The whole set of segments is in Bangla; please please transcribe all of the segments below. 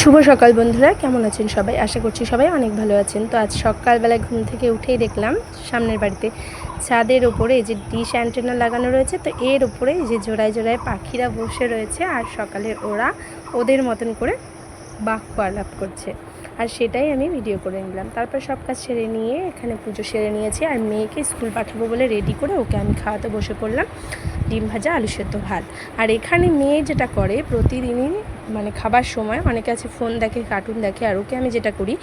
শুভ সকাল বন্ধুরা, কেমন আছেন সবাই? আশা করছি সবাই অনেক ভালো আছেন। তো আজ সকালবেলায় ঘুম থেকে উঠেই দেখলাম, সামনের বাড়িতে ছাদের ওপরে এই যে ডিশ অ্যান্টেনা লাগানো রয়েছে, তো এর এই যে জোড়ায় জোড়ায় পাখিরা বসে রয়েছে, আর সকালে ওরা ওদের মতন করে বাক্য আলাপ করছে। আর সেটাই আমি ভিডিও করে নিলাম। তারপর সব কাজ সেরে নিয়ে এখানে পুজো সেরে নিয়েছি, আর মেয়েকে স্কুল পাঠাবো বলে রেডি করে ওকে আমি খাওয়াতে বসে পড়লাম। ডিম ভাজা, আলু সেদ্ধ ভাত। আর এখানে মেয়ে যেটা করে প্রতিদিনই মানে খাবার সময়, অনেকে আছে ফোন দেখে কার্টুন দেখে, আর ওকে আমি যেটা করি,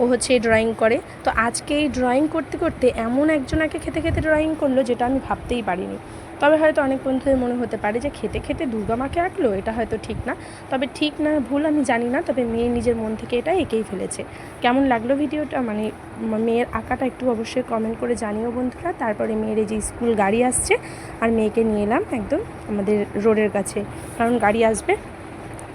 ও হচ্ছে ড্রয়িং করে। তো আজকে এই ড্রয়িং করতে করতে এমন একজনাকে খেতে খেতে ড্রয়িং করল, যেটা আমি ভাবতেই পারিনি। তবে হয়তো অনেক বন্ধুদের মনে হতে পারে যে খেতে খেতে দুর্গা মাকে আঁকলো এটা হয়তো ঠিক না। তবে ঠিক না, ভুল আমি জানি না, তবে মেয়ে নিজের মন থেকে এটা এঁকেই ফেলেছে। কেমন লাগল ভিডিওটা? মানে মেয়ের আঁকাটা একটু অবশ্যই কমেন্ট করে জানিও বন্ধুরা। তারপরে মেয়ের এই যে স্কুল গাড়ি আসছে, আর মেয়েকে নিয়ে এলাম একদম আমাদের রোডের কাছে। কারণ গাড়ি আসবে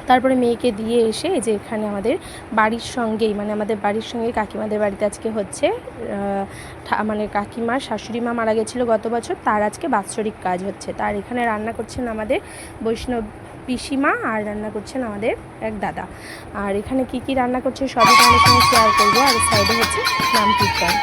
তারপরে মেয়েকে দিয়ে এসে যে এখানে আমাদের বাড়ির সঙ্গেই মানে আমাদের বাড়ির সঙ্গে কাকিমাদের বাড়িতে আজকে হচ্ছে মানে কাকিমার শাশুড়ি মা মারা গেছিল গত বছর, তার আজকে বাৎসরিক কাজ হচ্ছে। তার এখানে রান্না করছেন আমাদের বৈষ্ণব পিসিমা আর রান্না করছেন আমাদের এক দাদা। আর এখানে কি কি রান্না করছে সবই তোমাদের সঙ্গে শেয়ার করব, আর সাইডে হচ্ছে নাম কীর্তন।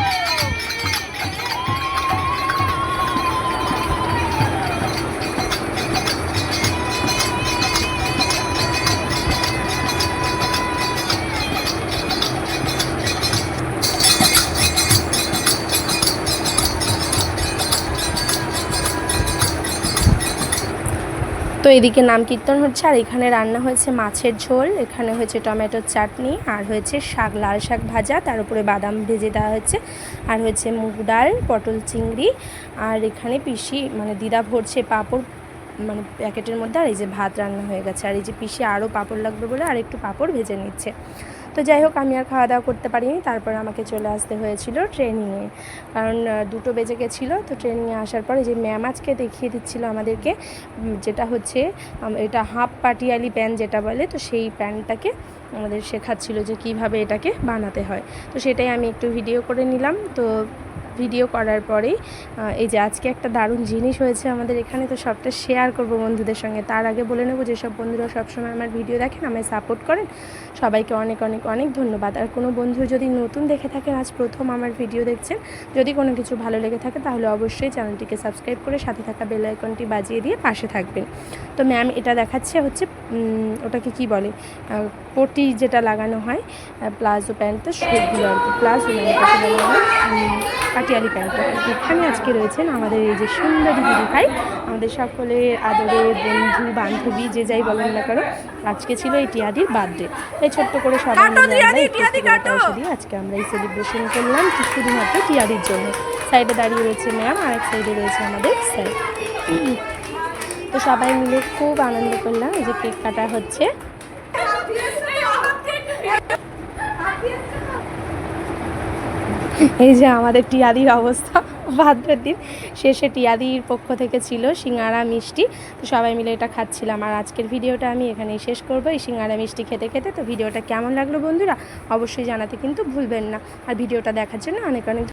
তো এদিকে নাম কীর্তন হচ্ছে, আর এখানে রান্না হয়েছে মাছের ঝোল, এখানে হয়েছে টমেটোর চাটনি, আর হয়েছে শাক, লাল শাক ভাজা, তার উপরে বাদাম ভেজে দেওয়া হয়েছে, আর হয়েছে মুগ ডাল, পটল চিংড়ি, আর এখানে পিসি মানে দিদা ভরছে পাঁপড় মানে প্যাকেটের মধ্যে, আর এই যে ভাত রান্না হয়ে গেছে, আর এই যে পিসি আরও পাঁপড় লাগবে বলে আর একটু পাঁপড় ভেজে নিচ্ছে। তো যাই হোক, আমি আর খাওয়া দাওয়া করতে পারিনি। তারপর আমাকে চলে আসতে হয়েছিল ট্রেনিংয়ে। কারণ দুটো বেজে গেছিল, তো ট্রেনিংয়ে আসার পরে যে ম্যাম আজকে দেখিয়ে দিচ্ছিল আমাদেরকে যেটা হচ্ছে এটা হাফ পাটিয়ালি প্যান যেটা বলে, তো সেই প্যানটাকে আমাদের শেখাচ্ছিল যে কীভাবে এটাকে বানাতে হয়। তো সেটাই আমি একটু ভিডিও করে নিলাম। তো ভিডিও করার পরেই এই যে আজকে একটা দারুণ জিনিস হয়েছে আমাদের এখানে, তো সবটা শেয়ার করব বন্ধুদের সঙ্গে। তার আগে বলে নেব যেসব বন্ধুরা সবসময় আমার ভিডিও দেখেন, আমায় সাপোর্ট করেন। সবাইকে অনেক অনেক অনেক ধন্যবাদ। আর কোনো বন্ধু যদি নতুন দেখে থাকেন আজ প্রথম আমার ভিডিও দেখছেন, যদি কোনো কিছু ভালো লেগে থাকে, তাহলে অবশ্যই চ্যানেলটিকে সাবস্ক্রাইব করে সাথে থাকা বেল আইকনটি বাজিয়ে দিয়ে পাশে থাকবেন। তো ম্যাম এটা দেখাচ্ছে হচ্ছে ওটাকে কি বলে পটি যেটা লাগানো হয় প্লাজো প্যান্ট, তো সেগুলো আর কি, প্লাজো মানে পাটিয়ালি প্যান্টটা এখানে আজকে রয়েছেন আমাদের এই যে সুন্দরী দিদি ভাই আমাদের সকলের আদরের বন্ধু বান্ধবী যে যাই বলেন না কেন আজকে ছিল এই টিয়াদির বার্থডে তাই ছোট্ট করে সবাই দিয়ে আজকে আমরা এই সেলিব্রেশন করলাম শুধুমাত্র টিয়াদির জন্য। সাইডে দাঁড়িয়ে রয়েছে ম্যাম আর এক সাইডে রয়েছে আমাদের স্যার তো সবাই মিলে খুব আনন্দ করলাম এই যে কেক কাটা হচ্ছে। এই যে আমাদের টিয়াদির অবস্থা ভাদ্রের দিন। শেষে টিয়াদির পক্ষ থেকে ছিল সিঙ্গারা মিষ্টি। তো সবাই মিলে এটা খাচ্ছিলাম। আর আজকের ভিডিওটা আমি এখানেই শেষ করব। এই সিঙ্গারা মিষ্টি খেতে খেতে তো ভিডিওটা কেমন লাগল বন্ধুরা? অবশ্যই জানাতে কিন্তু ভুলবেন না। আর ভিডিওটা দেখার জন্য অনেক অনেক